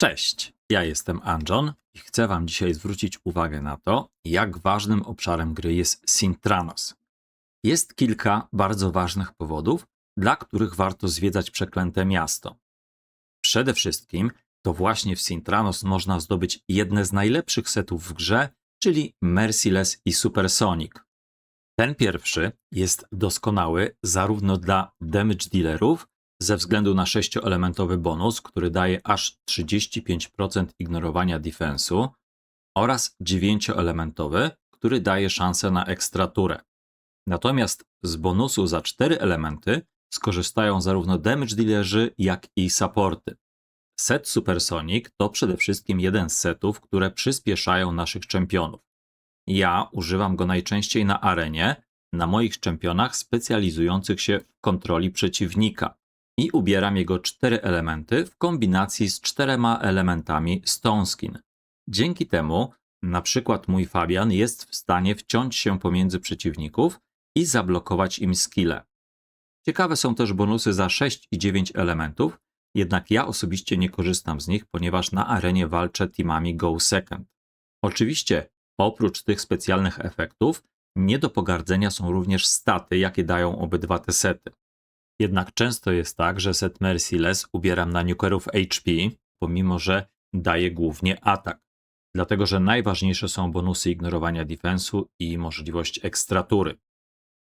Cześć, ja jestem Anjon i chcę Wam dzisiaj zwrócić uwagę na to, jak ważnym obszarem gry jest Sintranos. Jest kilka bardzo ważnych powodów, dla których warto zwiedzać przeklęte miasto. Przede wszystkim to właśnie w Sintranos można zdobyć jedne z najlepszych setów w grze, czyli Merciless i Supersonic. Ten pierwszy jest doskonały zarówno dla damage dealerów, ze względu na sześcioelementowy bonus, który daje aż 35% ignorowania defensu oraz dziewięcioelementowy, który daje szansę na ekstraturę. Natomiast z bonusu za cztery elementy skorzystają zarówno damage dealerzy, jak i supporty. Set Supersonic to przede wszystkim jeden z setów, które przyspieszają naszych czempionów. Ja używam go najczęściej na arenie, na moich czempionach specjalizujących się w kontroli przeciwnika i ubieram jego cztery elementy w kombinacji z czterema elementami Stone Skin. Dzięki temu, na przykład mój Fabian jest w stanie wciąć się pomiędzy przeciwników i zablokować im skille. Ciekawe są też bonusy za 6 i 9 elementów, jednak ja osobiście nie korzystam z nich, ponieważ na arenie walczę teamami Go Second. Oczywiście, oprócz tych specjalnych efektów, nie do pogardzenia są również staty, jakie dają obydwa te sety. Jednak często jest tak, że set Merciless ubieram na nukerów HP, pomimo że daje głównie atak. Dlatego, że najważniejsze są bonusy ignorowania defensu i możliwość ekstratury.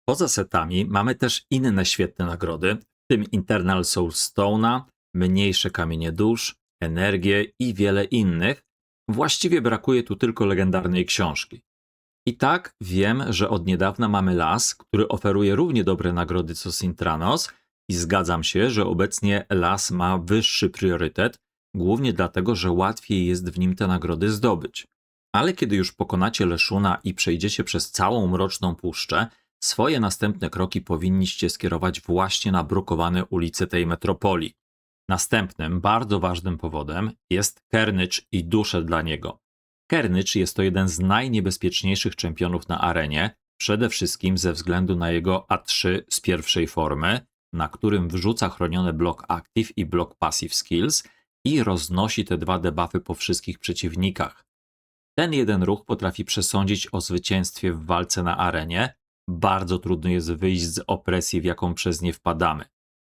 Poza setami mamy też inne świetne nagrody, w tym Internal Soul Stone'a, mniejsze kamienie dusz, energię i wiele innych. Właściwie brakuje tu tylko legendarnej książki. I tak wiem, że od niedawna mamy las, który oferuje równie dobre nagrody co Sintranos, i zgadzam się, że obecnie las ma wyższy priorytet, głównie dlatego, że łatwiej jest w nim te nagrody zdobyć. Ale kiedy już pokonacie Leszuna i przejdziecie przez całą Mroczną Puszczę, swoje następne kroki powinniście skierować właśnie na brukowane ulice tej metropolii. Następnym, bardzo ważnym powodem jest Kernycz i dusze dla niego. Kernycz jest to jeden z najniebezpieczniejszych czempionów na arenie, przede wszystkim ze względu na jego A3 z pierwszej formy, na którym wrzuca chronione blok active i blok passive skills i roznosi te dwa debuffy po wszystkich przeciwnikach. Ten jeden ruch potrafi przesądzić o zwycięstwie w walce na arenie. Bardzo trudno jest wyjść z opresji, w jaką przez nie wpadamy.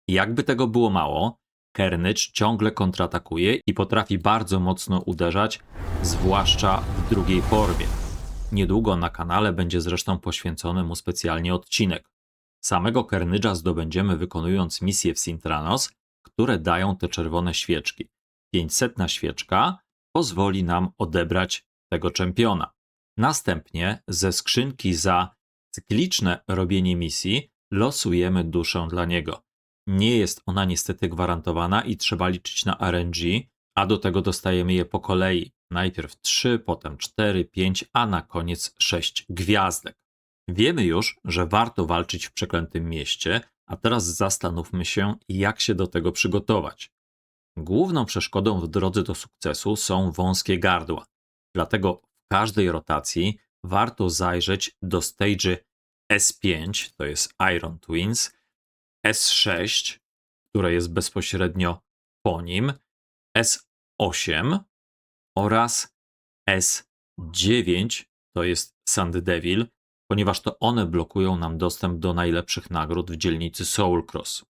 Jakby tego było mało, Kernycz ciągle kontratakuje i potrafi bardzo mocno uderzać, zwłaszcza w drugiej formie. Niedługo na kanale będzie zresztą poświęcony mu specjalnie odcinek. Samego Kernydża zdobędziemy wykonując misje w Sintranos, które dają te czerwone świeczki. 500 świeczka pozwoli nam odebrać tego czempiona. Następnie ze skrzynki za cykliczne robienie misji losujemy duszę dla niego. Nie jest ona niestety gwarantowana i trzeba liczyć na RNG, a do tego dostajemy je po kolei. Najpierw 3, potem 4, 5, a na koniec 6 gwiazdek. Wiemy już, że warto walczyć w przeklętym mieście, a teraz zastanówmy się, jak się do tego przygotować. Główną przeszkodą w drodze do sukcesu są wąskie gardła. Dlatego w każdej rotacji warto zajrzeć do stage S5, to jest Iron Twins, S6, które jest bezpośrednio po nim, S8 oraz S9, to jest Sand Devil, ponieważ to one blokują nam dostęp do najlepszych nagród w dzielnicy Soul Cross.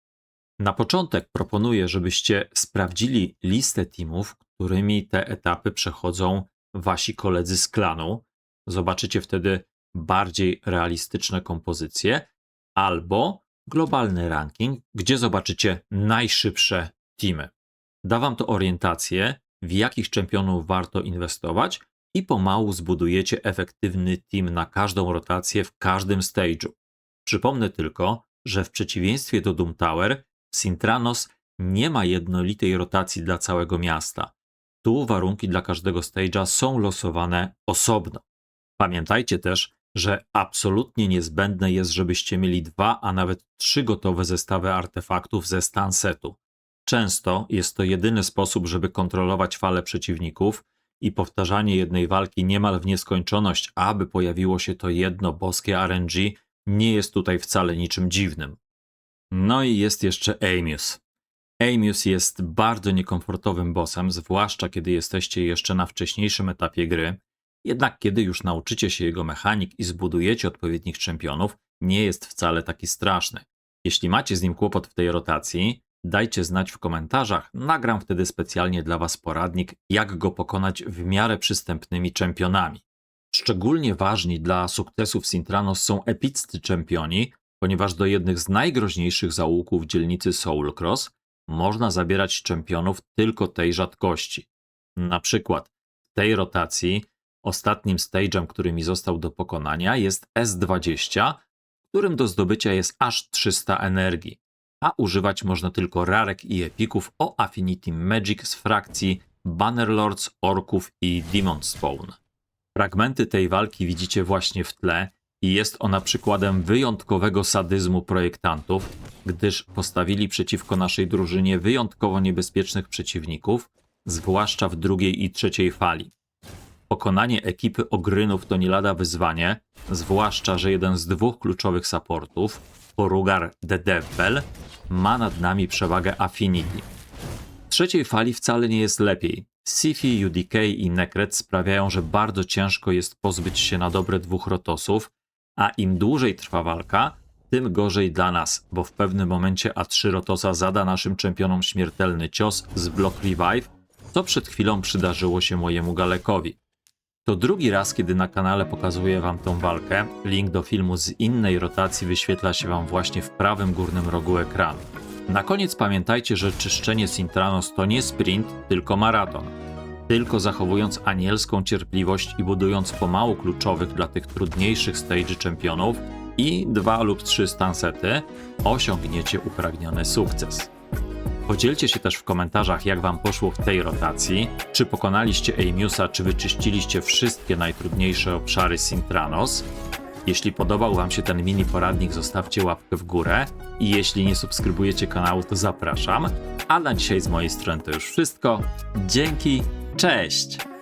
Na początek proponuję, żebyście sprawdzili listę teamów, którymi te etapy przechodzą wasi koledzy z klanu. Zobaczycie wtedy bardziej realistyczne kompozycje albo globalny ranking, gdzie zobaczycie najszybsze teamy. Da wam to orientację, w jakich czempionów warto inwestować i pomału zbudujecie efektywny team na każdą rotację w każdym stage'u. Przypomnę tylko, że w przeciwieństwie do Doom Tower, Sintranos nie ma jednolitej rotacji dla całego miasta. Tu warunki dla każdego stage'a są losowane osobno. Pamiętajcie też, że absolutnie niezbędne jest, żebyście mieli dwa, a nawet trzy gotowe zestawy artefaktów ze stansetu. Często jest to jedyny sposób, żeby kontrolować fale przeciwników i powtarzanie jednej walki niemal w nieskończoność, aby pojawiło się to jedno boskie RNG, nie jest tutaj wcale niczym dziwnym. No i jest jeszcze Amius. Amius jest bardzo niekomfortowym bossem, zwłaszcza kiedy jesteście jeszcze na wcześniejszym etapie gry. Jednak kiedy już nauczycie się jego mechanik i zbudujecie odpowiednich czempionów, nie jest wcale taki straszny. Jeśli macie z nim kłopot w tej rotacji, dajcie znać w komentarzach. Nagram wtedy specjalnie dla Was poradnik, jak go pokonać w miarę przystępnymi czempionami. Szczególnie ważni dla sukcesów Sintranos są epiccy czempioni, ponieważ do jednych z najgroźniejszych zaułków dzielnicy Soul Cross można zabierać czempionów tylko tej rzadkości. Na przykład w tej rotacji ostatnim stage'em, który mi został do pokonania jest S20, w którym do zdobycia jest aż 300 energii, a używać można tylko rarek i epików o Affinity Magic z frakcji Bannerlords, Orków i Demon Spawn. Fragmenty tej walki widzicie właśnie w tle i jest ona przykładem wyjątkowego sadyzmu projektantów, gdyż postawili przeciwko naszej drużynie wyjątkowo niebezpiecznych przeciwników, zwłaszcza w drugiej i trzeciej fali. Pokonanie ekipy ogrynów to nie lada wyzwanie, zwłaszcza, że jeden z dwóch kluczowych supportów, Porugar the Devil, ma nad nami przewagę Affinity. W trzeciej fali wcale nie jest lepiej. Sifi, UDK i Nekret sprawiają, że bardzo ciężko jest pozbyć się na dobre dwóch rotosów, a im dłużej trwa walka, tym gorzej dla nas, bo w pewnym momencie A3 Rotosa zada naszym czempionom śmiertelny cios z Block Revive, co przed chwilą przydarzyło się mojemu Galekowi. To drugi raz, kiedy na kanale pokazuję Wam tą walkę. Link do filmu z innej rotacji wyświetla się Wam właśnie w prawym górnym rogu ekranu. Na koniec pamiętajcie, że czyszczenie Sintranos to nie sprint, tylko maraton. Tylko zachowując anielską cierpliwość i budując pomału kluczowych dla tych trudniejszych stage czempionów i dwa lub trzy stansety, osiągniecie upragniony sukces. Podzielcie się też w komentarzach, jak Wam poszło w tej rotacji. Czy pokonaliście Amiusa, czy wyczyściliście wszystkie najtrudniejsze obszary Sintranos? Jeśli podobał Wam się ten mini poradnik, zostawcie łapkę w górę. I jeśli nie subskrybujecie kanału, to zapraszam. A na dzisiaj z mojej strony to już wszystko. Dzięki, cześć!